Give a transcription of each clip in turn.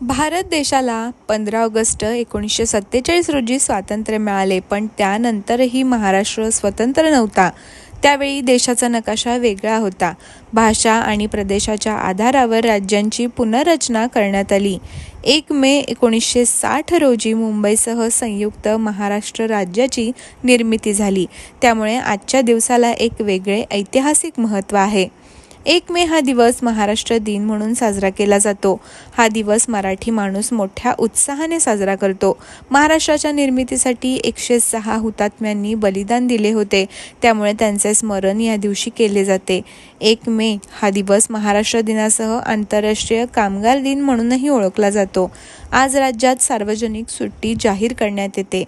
भारत देशाला पंधरा ऑगस्ट एकोणीसशे सत्तेचाळीस रोजी स्वातंत्र्य मिळाले पण त्यानंतरही महाराष्ट्र स्वतंत्र नव्हता. त्यावेळी देशाचा नकाशा वेगळा होता. भाषा आणि प्रदेशाच्या आधारावर राज्यांची पुनर्रचना करण्यात आली. एक मे एकोणीसशे साठ रोजी मुंबईसह संयुक्त महाराष्ट्र राज्याची निर्मिती झाली. त्यामुळे आजच्या दिवसाला एक वेगळे ऐतिहासिक महत्त्व आहे. एक मे हा दिवस महाराष्ट्र दिन म्हणून साजरा केला जातो. हा दिवस मराठी माणूस मोठ्या उत्साहाने साजरा करतो. महाराष्ट्राच्या निर्मितीसाठी एकशे सहा हुतात्म्यांनी बलिदान दिले होते. त्यामुळे त्यांचे स्मरण या दिवशी केले जाते. एक मे हा दिवस महाराष्ट्र दिनासह आंतरराष्ट्रीय कामगार दिन म्हणूनही ओळखला जातो. आज राज्यात सार्वजनिक सुट्टी जाहीर करण्यात येते.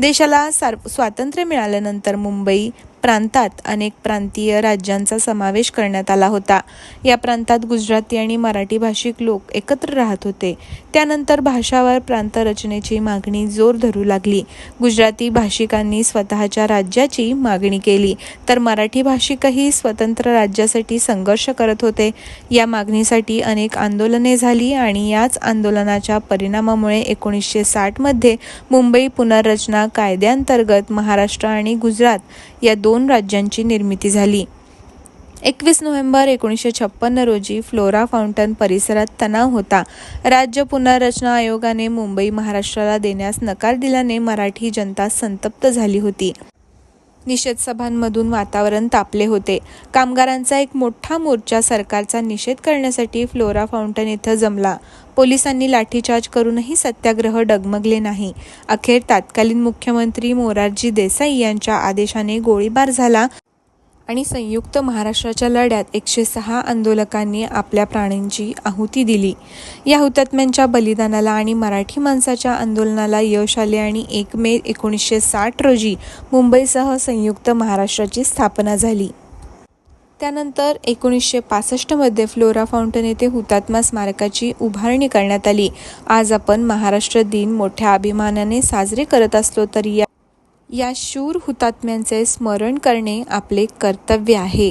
देशाला सार स्वातंत्र्य मिळाल्यानंतर मुंबई प्रांतात अनेक प्रांतीय राज्यांचा समावेश करण्यात आला होता. या प्रांतात गुजराती आणि मराठी भाषिक लोक एकत्र राहत होते. त्यानंतर भाषावर प्रांत रचनेची मागणी जोर धरू लागली. गुजराती भाषिकांनी स्वतःच्या राज्याची मागणी केली. तर मराठी भाषिकही स्वतंत्र राज्यासाठी संघर्ष करत होते. या मागणीसाठी अनेक आंदोलने झाली आणि याच आंदोलनाच्या परिणामामुळे एकोणीसशे साठमध्ये मुंबई पुनर्रचना कायद्यांतर्गत महाराष्ट्र आणि गुजरात या दोन दोन राज्यांची निर्मिती झाली. एकवीस नोव्हेंबर एकोणीसशे छप्पन्न रोजी फ्लोरा फाउंटन परिसरात तणाव होता. राज्य पुनर्रचना आयोगाने मुंबई महाराष्ट्राला देण्यास नकार दिल्याने मराठी जनता संतप्त झाली होती. निषेध सभांमधून वातावरण तापले होते. कामगारांचा एक मोठा मोर्चा सरकारचा निषेध करण्यासाठी फ्लोरा फाउंटन इथं जमला. पोलिसांनी लाठीचार्ज करूनही सत्याग्रह डगमगले नाही. अखेर तत्कालीन मुख्यमंत्री मोरारजी देसाई यांच्या आदेशाने गोळीबार झाला. आणि संयुक्त महाराष्ट्राच्या लढ्यात एकशे सहा आंदोलकांनी आपल्या प्राण्यांची आहुती दिली. या हुतात्म्यांच्या बलिदानाला आणि मराठी माणसाच्या आंदोलनाला यश आले आणि एक मे एकोणीसशे साठ रोजी मुंबईसह संयुक्त महाराष्ट्राची स्थापना झाली. त्यानंतर एकोणीसशे पासष्टमध्ये फ्लोरा फाउंटन येथे हुतात्मा स्मारकाची उभारणी करण्यात आली. आज आपण महाराष्ट्र दिन मोठ्या अभिमानाने साजरे करत असलो तरी या या शूर हुतात्म्यांचे स्मरण करणे आपले कर्तव्य आहे.